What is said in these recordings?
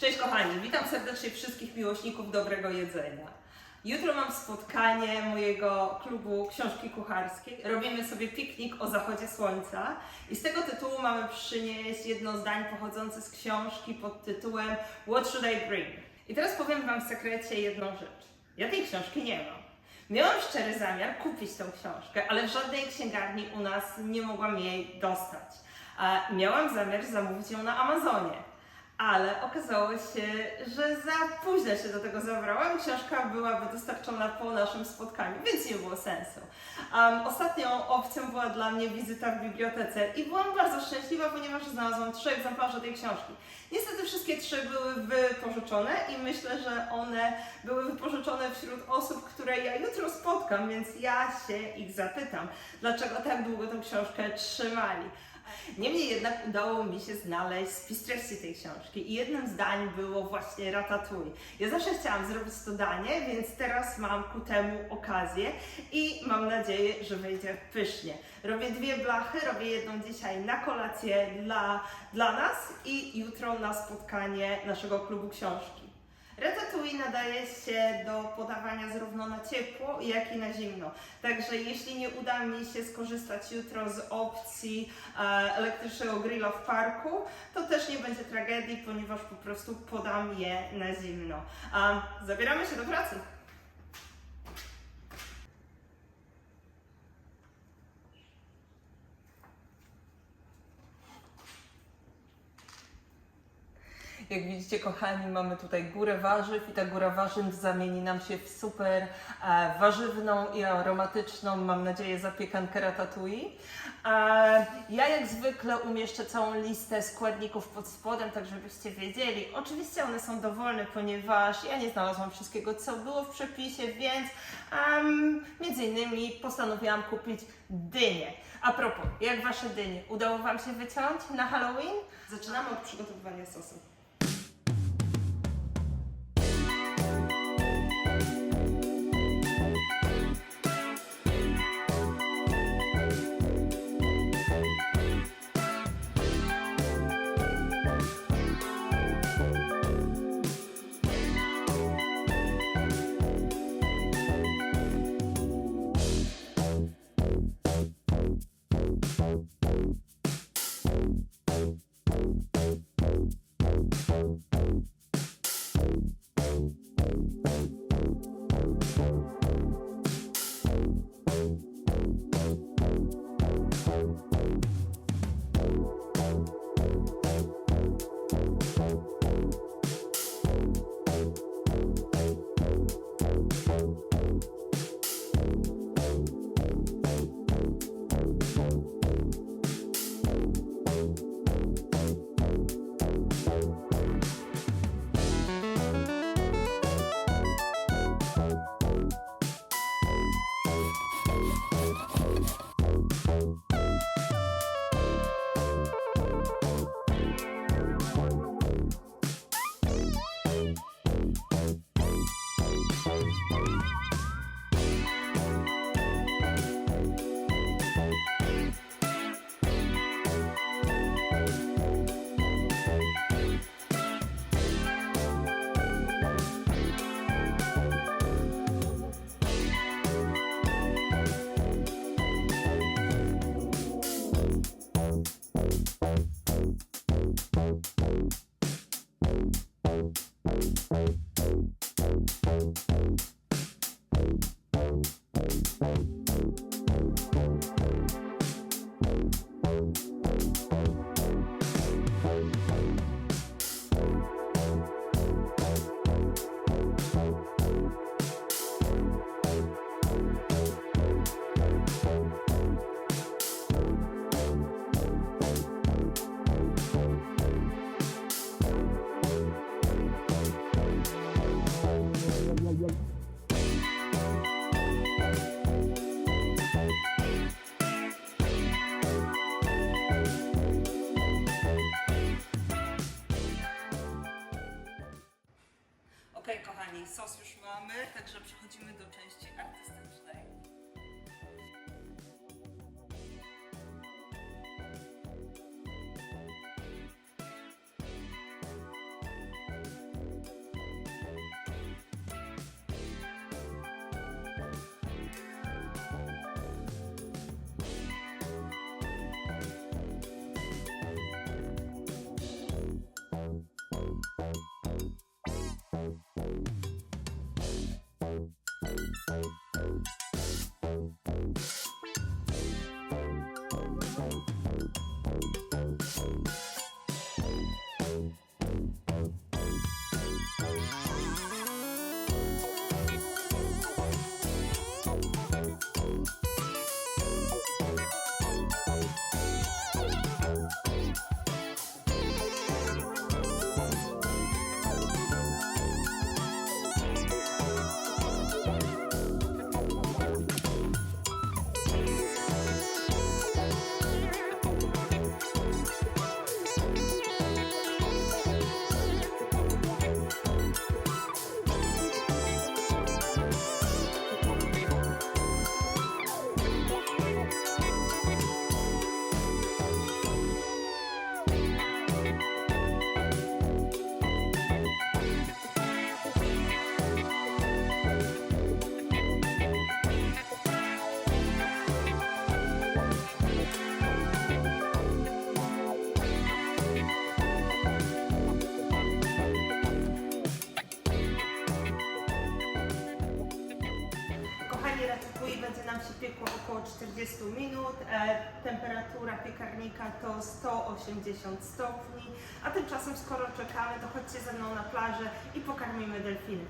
Cześć kochani, witam serdecznie wszystkich miłośników dobrego jedzenia. Jutro mam spotkanie mojego klubu książki kucharskiej. Robimy sobie piknik o zachodzie słońca i z tego tytułu mamy przynieść jedno zdań pochodzące z książki pod tytułem What should I bring? I teraz powiem Wam w sekrecie jedną rzecz. Ja tej książki nie mam. Miałam szczery zamiar kupić tą książkę, ale w żadnej księgarni u nas nie mogłam jej dostać. Miałam zamiar zamówić ją na Amazonie ale okazało się, że za późno się do tego zabrałam. Książka byłaby dostarczona po naszym spotkaniu, więc nie było sensu. Um, ostatnią opcją była dla mnie wizyta w bibliotece i byłam bardzo szczęśliwa, ponieważ znalazłam trzy egzemplarze tej książki. Niestety wszystkie trzy były wypożyczone i myślę, że one były wypożyczone wśród osób, które ja jutro spotkam, więc ja się ich zapytam, dlaczego tak długo tę książkę trzymali. Niemniej jednak udało mi się znaleźć spis treści tej książki i jednym z dań było właśnie ratatouille. Ja zawsze chciałam zrobić to danie, więc teraz mam ku temu okazję i mam nadzieję, że wyjdzie pysznie. Robię dwie blachy, robię jedną dzisiaj na kolację dla, dla nas i jutro na spotkanie naszego klubu książki. Ratatouille nadaje się do podawania zarówno na ciepło, jak i na zimno. Także jeśli nie uda mi się skorzystać jutro z opcji e, elektrycznego grilla w parku, to też nie będzie tragedii, ponieważ po prostu podam je na zimno. Zabieramy się do pracy. Jak widzicie, kochani, mamy tutaj górę warzyw i ta góra warzyw zamieni nam się w super e, warzywną i aromatyczną, mam nadzieję, zapiekankę ratatouille. E, ja jak zwykle umieszczę całą listę składników pod spodem, tak żebyście wiedzieli. Oczywiście one są dowolne, ponieważ ja nie znalazłam wszystkiego, co było w przepisie, więc em, między innymi postanowiłam kupić dynię. A propos, jak wasze dynie? Udało wam się wyciąć na Halloween? Zaczynamy od przygotowywania sosu. Ok, kochani, sos już mamy, także przechodzimy do części artystycznej. Będzie nam się piekło około 40 minut. E, temperatura piekarnika to 180 stopni. A tymczasem, skoro czekamy, to chodźcie ze mną na plażę i pokarmimy delfiny.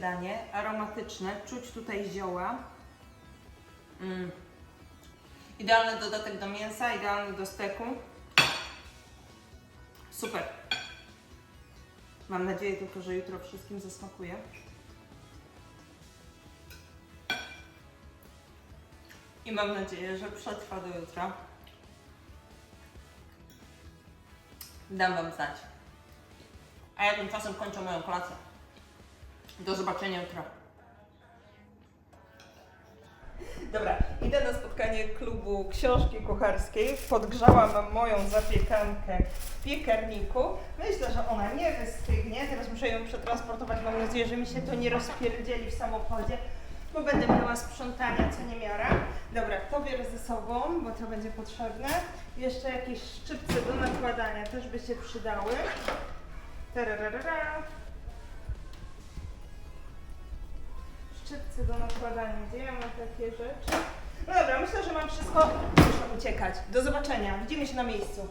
Danie, aromatyczne, czuć tutaj zioła. Mm. Idealny dodatek do mięsa, idealny do steku. Super. Mam nadzieję tylko, że jutro wszystkim zasmakuje. I mam nadzieję, że przetrwa do jutra. Dam Wam znać. A ja tymczasem kończę moją kolację. Do zobaczenia jutro. Dobra, idę na spotkanie klubu książki kucharskiej. Podgrzałam moją zapiekankę w piekarniku. Myślę, że ona nie wystygnie. Teraz muszę ją przetransportować. Mam nadzieję, że mi się to nie rozpierdzieli w samochodzie, bo będę miała sprzątania co niemiara. Dobra, to biorę ze sobą, bo to będzie potrzebne. Jeszcze jakieś szczypce do nakładania też by się przydały. Tararara. Szczypce do nakładania. Gdzie ja mam takie rzeczy? No dobra, myślę, że mam wszystko. Muszę uciekać. Do zobaczenia. Widzimy się na miejscu.